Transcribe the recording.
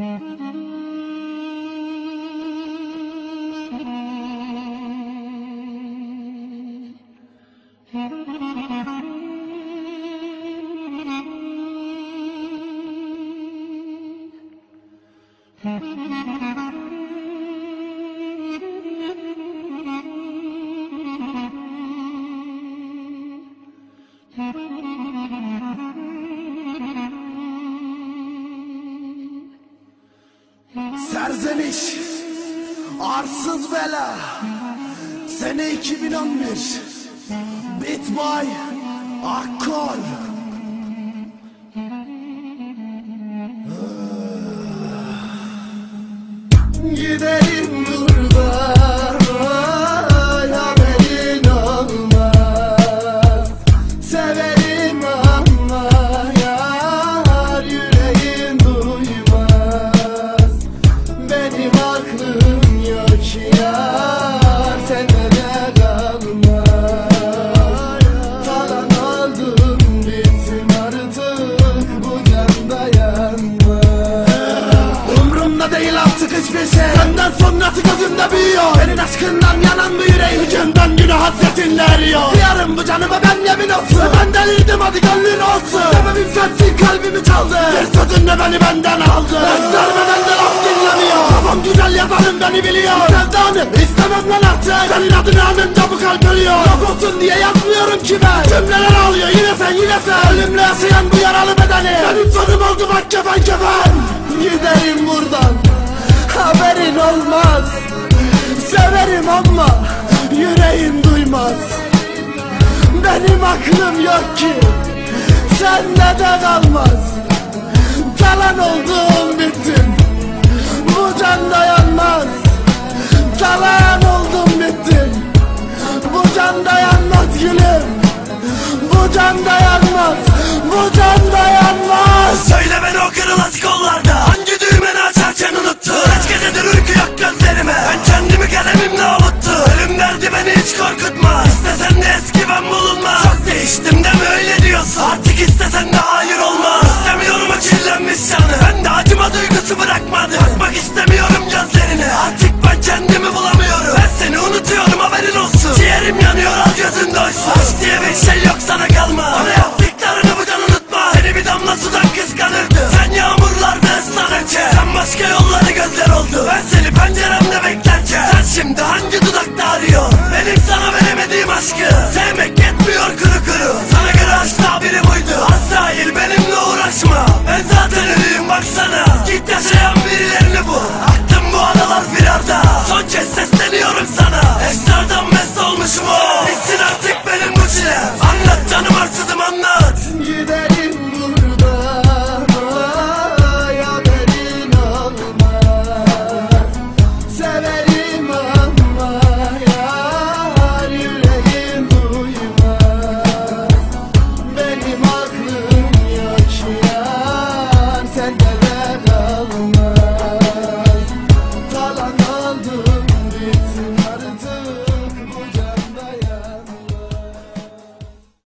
Mm-hmm. Serzeniş Arsız bela Sene 2011 Beat by Akkol artık hiçbir şey Senden sonrası gözümde büyüyor. Senin aşkından yanan bu yüreğim Günden güne hasretinle eriyor Yarın bu canıma ben yemin olsun. Ben delirdim hadi gönlün olsun. Sebebim sensin kalbimi çaldı. Bir sözünle beni benden aldı. Ezbermeden de laf dinlemiyor. Tamam güzel yazarım beni biliyor. Sevdanım istemem lan artık. Senin adını anınca bu kalp ölüyor. Laf olsun diye yazmıyorum ki ben. Cümleler ağlıyor yine sen yine sen. Ölümle yaşayan bu Severim ama Yüreğim duymaz. Benim aklım yok ki Sende de kalmaz Talan oldum bittim Bu can dayanmaz Talan oldum bittim Bu can dayanmaz gülüm. Bu can dayanmaz Bu can dayanmaz Söyle beni o kırılasık kollarda Hangi Gözün doysun Aşk diye bir şey yok sana kalma. Bana yaptıklarını